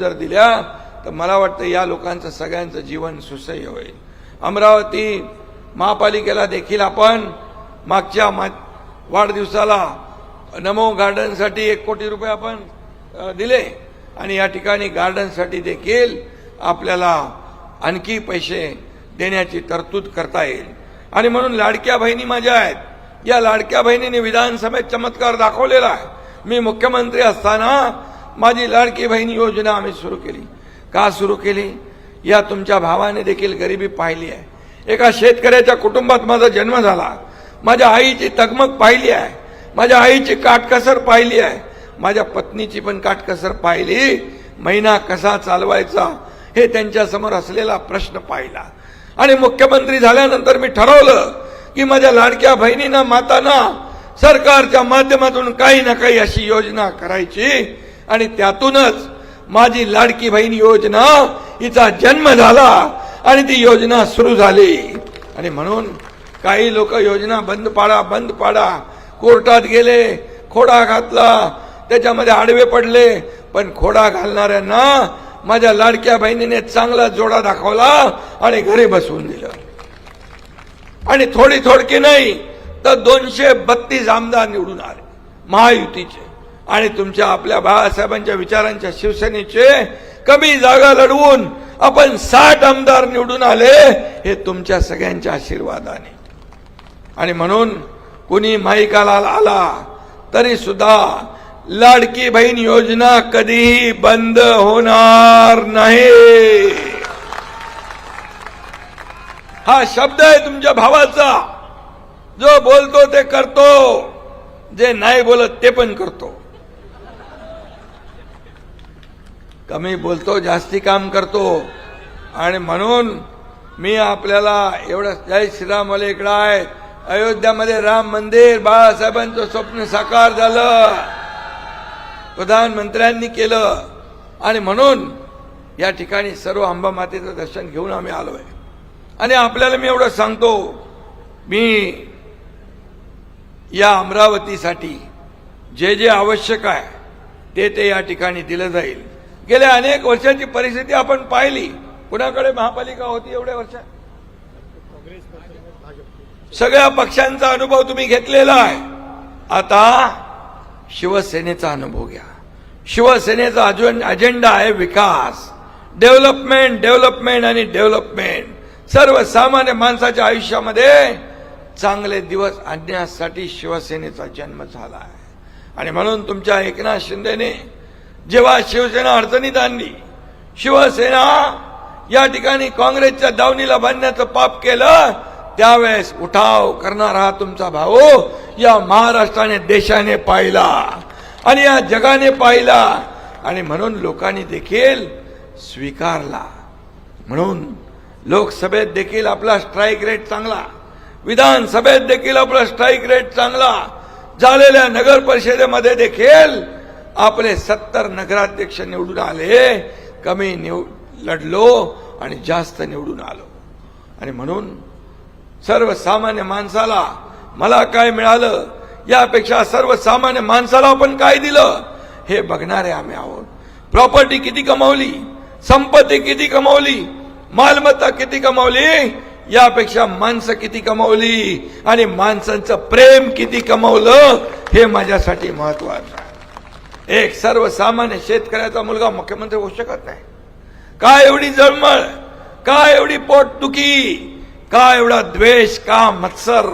जर दिल्या तर मला वाटतं या लोकांचं सगळ्यांचं जीवन सुसह्य होईल. अमरावती महापालिकेला देखील आपण मागच्या मा वाढदिवसाला नमो गार्डनसाठी एक कोटी रुपये आपण दिले. आणि या ठिकाणी गार्डनसाठी देखील आपल्याला आणखी पैसे देण्याची तरतूद करता येईल. आणि म्हणून लाडक्या बहिणी माझ्या आहेत या लाडक्या बहिणीने विधानसभेत चमत्कार दाखवलेला आहे. मी मुख्यमंत्री असताना माझी लाडकी बहीण योजना आम्ही सुरू केली. का सुरू केली? या तुमच्या भावाने देखील गरिबी पाहिली आहे. एका शेतकऱ्याच्या कुटुंबात माझा जन्म झाला. माझ्या आईची तगमग पाहिली आहे. माझ्या आईची काटकसर पाहिली आहे. माझ्या पत्नीची पण काटकसर पाहिली. महिना कसा चालवायचा हे त्यांच्यासमोर असलेला प्रश्न पाहिला. आणि मुख्यमंत्री झाल्यानंतर मी ठरवलं की माझ्या लाडक्या बहिणींना मातांना सरकारच्या माध्यमातून काही ना काही अशी योजना करायची. आणि त्यातूनच माझी लाडकी बहीण योजना हिचा जन्म झाला आणि ती योजना सुरू झाली. आणि म्हणून काही लोक योजना बंद पाडा बंद पाडा. कोर्टात गेले खोडा घातला त्याच्यामध्ये आडवे पडले. पण खोडा घालणाऱ्यांना माझ्या लाडक्या बहिणीने चांगला जोडा दाखवला आणि घरी बसवून दिलं. आणि थोडी थोडकी नाही तर दोनशे बत्तीस आमदार निवडून आले महायुतीचे. आणि तुमच्या आपल्या बाळासाहेबांच्या विचारांच्या शिवसेनेचे कमी जागा लढवून आपण साठ आमदार निवडून आले हे तुमच्या सगळ्यांच्या आशीर्वादाने. आणि म्हणून कुणी माईकाला आला तरी सुद्धा लाडकी बहीण योजना कधीही बंद होणार नाही. हा शब्द आहे तुमच्या भावाचा. जो बोलतो ते करतो जे नाही बोलत ते पण करतो. कमी बोलतो जास्ती काम करतो. आणि म्हणून मी आपल्याला एवढं जय श्रीराम मला इकडं आहे. अयोध्यामध्ये राम मंदिर बाळासाहेबांचं स्वप्न साकार झालं. प्रधानमंत्र्यांनी केलं. आणि म्हणून या ठिकाणी सर्व अंबामातेचं दर्शन घेऊन आम्ही आलो आहे आणि आपल्याला मी एवढं सांगतो मी या अमरावतीसाठी जे जे आवश्यक आहे ते ते या ठिकाणी दिलं जाईल. गेल्या अनेक वर्षांची परिस्थिती आपण पाहिली. कुणाकडे महापालिका होती एवढ्या वर्षात? सगळ्या पक्षांचा अनुभव तुम्ही घेतलेला आहे. आता शिवसेनेचा अनुभव घ्या. शिवसेनेचा अजून अजेंडा आहे विकास. डेव्हलपमेंट डेव्हलपमेंट आणि डेव्हलपमेंट सर्वसामान्य माणसाच्या आयुष्यामध्ये चांगले दिवस आणण्यासाठी शिवसेनेचा जन्म झाला आहे. आणि म्हणून तुमच्या एकनाथ शिंदेने जेव्हा शिवसेना अडचणीत आणली शिवसेना या ठिकाणी काँग्रेसच्या दावणीला बांधण्याचं पाप केलं त्यावेळेस उठाव करणारा हा तुमचा भाऊ या महाराष्ट्राने देशाने पाहिला आणि या जगाने पाहिला आणि म्हणून लोकांनी देखील स्वीकारला. म्हणून लोकसभेत देखील आपला स्ट्राईक रेट चांगला विधानसभेत देखील आपला स्ट्राईक रेट चांगला झालेल्या नगर परिषदेमध्ये देखील आपले सत्तर नगराध्यक्ष निवडून आले कमी निव लढलो आणि जास्त निवडून आलो. आणि म्हणून सर्वसामान्य माणसाला मला काय मिळालं यापेक्षा सर्वसामान्य माणसाला आपण काय दिलं हे बघणारे आम्ही आहोत. प्रॉपर्टी किती कमावली संपत्ती किती कमावली मालमत्ता किती कमावली यापेक्षा माणसं किती कमावली आणि माणसांचं प्रेम किती कमावलं हे माझ्यासाठी महत्वाचं आहे. एक सर्वसामान्य शेतकऱ्याचा मुलगा मुख्यमंत्री होऊ शकत नाही. का एवढी जळमळ का एवढी पोटदुखी का एवढा द्वेष का मत्सर?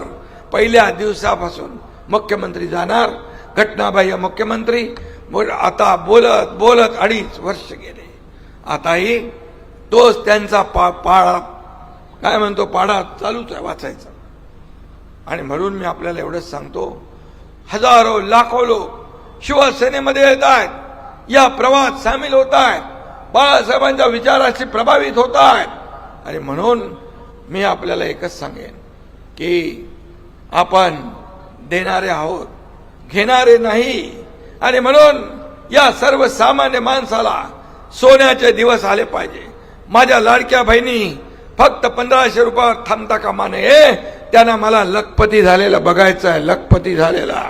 पहिल्या दिवसापासून मुख्यमंत्री जाणार घटनाबाह्य मुख्यमंत्री बोल- आता बोलत बोलत अडीच वर्ष गेले. आताही तोच त्यांचा पा पाळा काय म्हणतो पाडा चालूच आहे वाचायचा. आणि म्हणून मी आपल्याला एवढंच सांगतो हजारो लाखो लोक शिवसेनेमध्ये येत आहेत. या प्रवाहात सामील होत आहेत. बाळासाहेबांच्या विचाराशी प्रभावित होत आहेत. आणि म्हणून मी आपल्याला एकच सांगेन की आपण देणारे आहोत घेणारे नाही. आणि म्हणून या सर्वसामान्य माणसाला सोन्याचे दिवस आले पाहिजे. माझ्या लाडक्या बहिणी फक्त पंधराशे रुपयावर थांबता कामा नये. त्यांना मला लखपती झालेलं बघायचं आहे लखपती झालेला.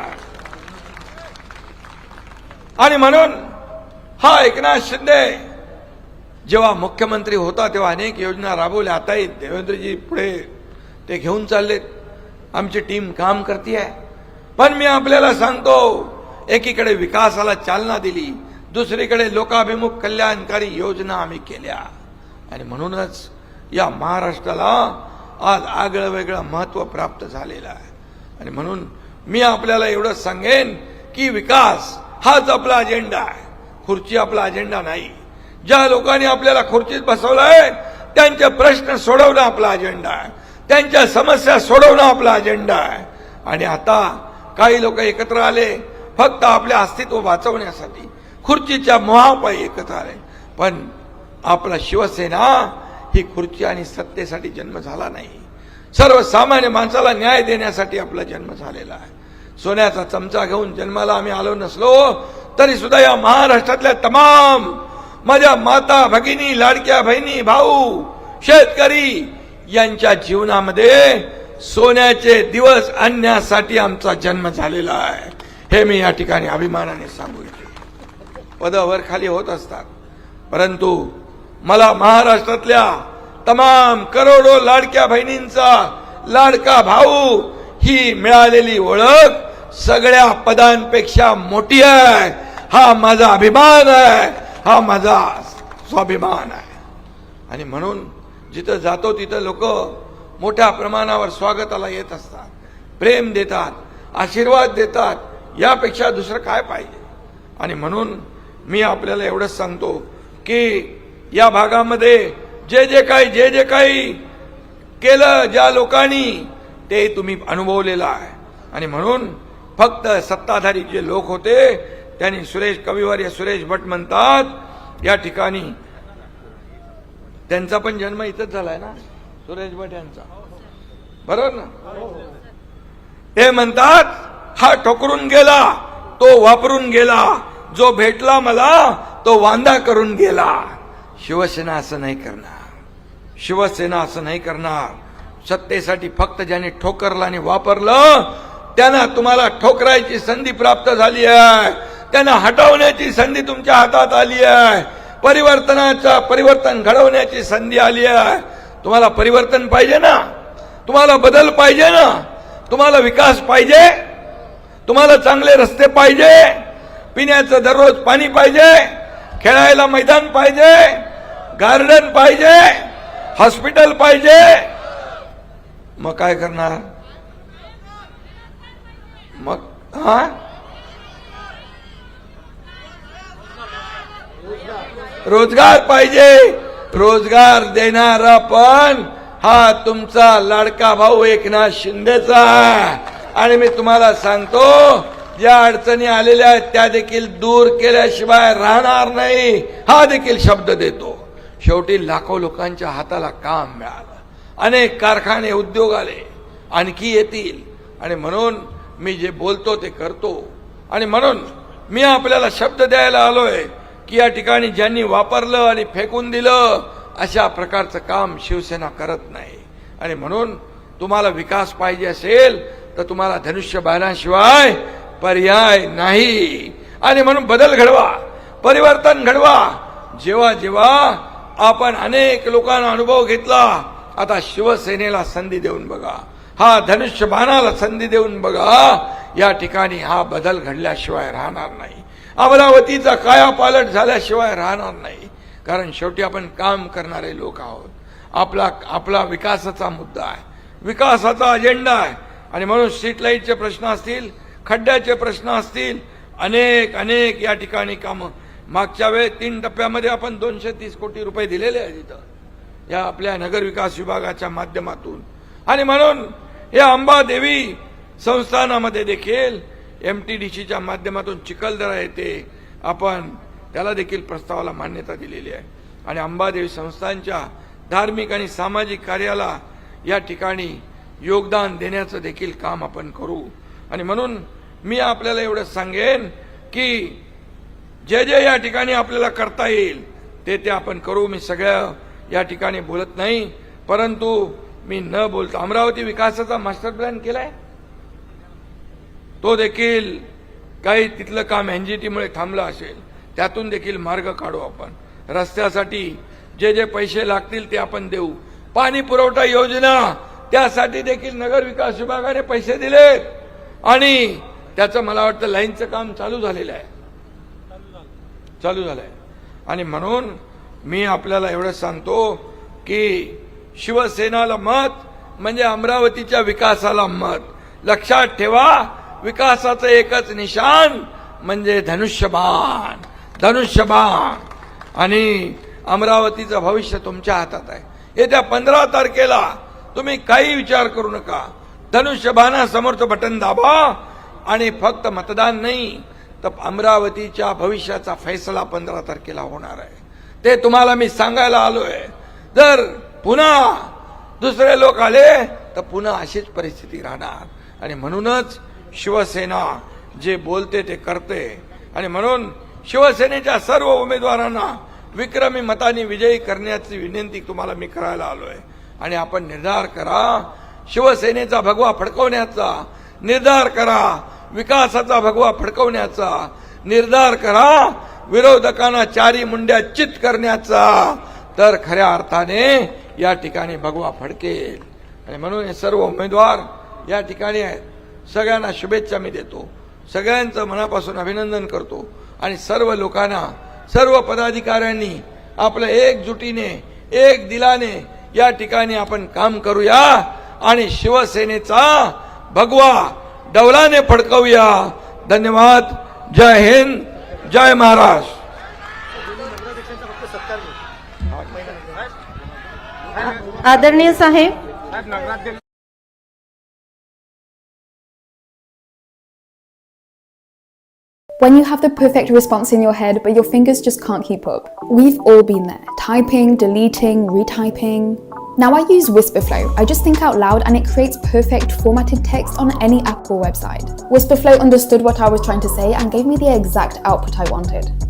आणि म्हणून हा एकनाथ शिंदे जेव्हा मुख्यमंत्री होता तेव्हा अनेक योजना राबवल्या. आताही देवेंद्रजी पुढे ते घेऊन चाललेत. आमची टीम काम करते आहे पण मी आपल्याला सांगतो एकीकडे विकासाला चालना दिली दुसरीकडे लोकाभिमुख कल्याणकारी योजना आम्ही केल्या. आणि म्हणूनच या महाराष्ट्राला आज आगळं वेगळं महत्त्व प्राप्त झालेलं आहे. आणि म्हणून मी आपल्याला एवढंच सांगेन की विकास हाच आपला अजेंडा आहे. खुर्ची आपला अजेंडा नाही. ज्या लोकांनी आपल्याला खुर्चीत बसवलंय त्यांचे प्रश्न सोडवणं आपला अजेंडा आहे. त्यांच्या समस्या सोडवणं आपला अजेंडा आहे. आणि आता काही लोक एकत्र आले फक्त आपले अस्तित्व वाचवण्यासाठी. खुर्चीच्या मोहापायी एकत्र आले. पण आपला शिवसेना ही खुर्ची आणि सत्तेसाठी जन्म झाला नाही. सर्वसामान्य माणसाला न्याय देण्यासाठी आपला जन्म झालेला आहे. सोन्याचा चमचा घेऊन जन्माला आम्ही आलो नसलो तरी सुद्धा या महाराष्ट्रातल्या तमाम माझ्या माता भगिनी लाडक्या बहिणी भाऊ शेतकरी यांच्या जीवनामध्ये सोन्याचे दिवस आणण्यासाठी आमचा जन्म झालेला आहे. हे मी या ठिकाणी अभिमानाने सांगू इच्छितो. पदावर खाली होत असतात. परंतु मला महाराष्ट्रातल्या तमाम करोडो लाडक्या बहिणींचा लाडका भाऊ ही मिळालेली ओळख सगळ्या पदांपेक्षा मोठी आहे. हा माझा अभिमान आहे. हा माझा स्वाभिमान आहे. आणि म्हणून जिथं जातो तिथं लोक मोठ्या प्रमाणावर स्वागताला येत असतात. प्रेम देतात आशीर्वाद देतात. यापेक्षा दुसरं काय पाहिजे? आणि म्हणून मी आपल्याला एवढंच सांगतो की या भागामध्ये जे जे काही जे जे काही केलं ज्या लोकांनी ते तुम्ही अनुभवलेलं आहे. आणि म्हणून फक्त सत्ताधारी जे लोक होते त्यांनी सुरेश कविवर्य सुरेश भट म्हणतात या ठिकाणी त्यांचा पण जन्म इथंच झालाय ना? सुरेश भट यांचा. बरोबर ना? ते म्हणतात हा ठोकरून गेला तो वापरून गेला जो भेटला मला तो वांदा करून गेला. शिवसेना असं नाही करणार. शिवसेना असं नाही करणार. सत्तेसाठी फक्त ज्याने ठोकरला आणि वापरलं त्यांना तुम्हाला ठोकरायची संधी प्राप्त झाली आहे. त्यांना हटवण्याची संधी तुमच्या हातात आली आहे. परिवर्तनाचा परिवर्तन घडवण्याची संधी आली आहे. तुम्हाला परिवर्तन पाहिजे ना? तुम्हाला बदल पाहिजे ना? तुम्हाला विकास पाहिजे? तुम्हाला चांगले रस्ते पाहिजे? पिण्याचं दररोज पाणी पाहिजे? खेळायला मैदान पाहिजे? गार्डन पाहिजे? हॉस्पिटल पाहिजे? मग काय करणार? मग हा? रोजगार पाहिजे. रोजगार देणारा पण हा तुमचा लाडका भाऊ एकनाथ शिंदेचा आणि मी तुम्हाला सांगतो ज्या अडचणी आलेल्या आहेत त्या देखील दूर केल्याशिवाय राहणार नाही. हा देखील शब्द देतो. शेवटी लाखो लोकांच्या हाताला काम मिळालं. अनेक कारखाने उद्योग आले. आणखी येतील. आणि म्हणून मी जे बोलतो ते करतो. आणि म्हणून मी आपल्याला शब्द द्यायला आलोय की या ठिकाणी ज्यांनी वापरलं आणि फेकून दिलं अशा प्रकारचं काम शिवसेना करत नाही. आणि म्हणून तुम्हाला विकास पाहिजे असेल तर तुम्हाला धनुष्य बाणाशिवाय पर्याय नाही. आणि म्हणून बदल घडवा परिवर्तन घडवा. जेव्हा जेव्हा आपण अनेक लोकांना अनुभव घेतला आता शिवसेनेला संधी देऊन बघा. हा धनुष्य बाणाला संधी देऊन बघा या ठिकाणी हा बदल घडल्याशिवाय राहणार नाही. अमरावतीचा कायापालट झाल्याशिवाय राहणार नाही. कारण शेवटी आपण काम करणारे लोक आहोत. आपला आपला विकासाचा मुद्दा आहे. विकासाचा अजेंडा आहे. आणि म्हणून स्ट्रीट लाईटचे प्रश्न असतील खड्ड्याचे प्रश्न असतील अनेक अनेक या ठिकाणी कामं. मागच्या वेळेस तीन टप्प्यामध्ये आपण दोनशे तीस कोटी रुपये दिलेले आहेत इथं. या आपल्या नगर विकास विभागाच्या माध्यमातून. आणि म्हणून या अंबादेवी संस्थानामध्ये देखील एम टी डी सीच्या माध्यमातून चिखलदरा येते आपण त्याला देखील प्रस्तावाला मान्यता दिलेली आहे. आणि अंबादेवी संस्थांच्या धार्मिक आणि सामाजिक कार्याला या ठिकाणी योगदान देण्याचं देखील काम आपण करू. आणि म्हणून मी आपल्याला एवढं सांगेन की जे जे या ठिकाणी आपल्याला करता येईल ते ते आपण करू. मी सगळ्या या ठिकाणी बोलत नाही परंतु मी न बोलतो. अमरावती विकासाचा मास्टर प्लॅन केलाय? तो देखील काही तिथलं काम एनजीटीमुळे थांबलं असेल. त्यातून देखील मार्ग काढू आपण. रस्त्यासाठी जे जे पैसे लागतील ते आपण देऊ. पाणी पुरवठा योजना त्यासाठी देखील नगर विकास विभागाने पैसे दिलेत. आणि त्याचं मला वाटतं लाईनचं काम चालू झालेलं आहे. चालू झालंय. आणि म्हणून मी आपल्याला एवढं सांगतो की शिवसेनाला मत म्हणजे अमरावतीच्या विकासाला मत. लक्षात ठेवा विकासाचं एकच निशान म्हणजे धनुष्यबाण धनुष्यबाण. आणि अमरावतीचं भविष्य तुमच्या हातात आहे. येत्या पंधरा तारखेला तुम्ही काही विचार करू नका. धनुष्यबाणासमोरचं बटन दाबा आणि फक्त मतदान नाही तर अमरावतीच्या भविष्याचा फैसला पंधरा तारखेला होणार आहे. ते तुम्हाला मी सांगायला आलो आहे जर पुन्हा दुसरे लोक आले तर पुन्हा अशीच परिस्थिती राहणार. आणि म्हणूनच शिवसेना जे बोलते ते करते. आणि म्हणून शिवसेनेच्या सर्व उमेदवारांना विक्रमी मताने विजयी करण्याची विनंती तुम्हाला मी करायला आलोय. आणि आपण निर्धार करा शिवसेनेचा भगवा फडकवण्याचा. निर्धार करा विकासाचा भगवा फडकवण्याचा. निर्धार करा विरोधकांना चारी मुंड्या चित करण्याचा. तर खऱ्या अर्थाने या ठिकाणी भगवा फडकेल आणि म्हणून हे सर्व उमेदवार या ठिकाणी आहेत. सगळ्यांना शुभेच्छा मी देतो. सगळ्यांचं मनापासून अभिनंदन करतो. आणि सर्व लोकांना सर्व पदाधिकाऱ्यांनी आपल्या एकजुटीने एक दिलाने या ठिकाणी आपण काम करूया. आणि शिवसेनेचा भगवा डौलाने फडकवूया. धन्यवाद. जय हिंद. जय महाराष्ट्र. आदरणीय साहेब When you have the perfect response in your head, but your fingers just can't keep up. We've all been there. Typing, deleting, retyping. Now I use Whisperflow. I just think out loud and it creates perfect formatted text on any Apple website. Whisperflow understood what I was trying to say and gave me the exact output I wanted.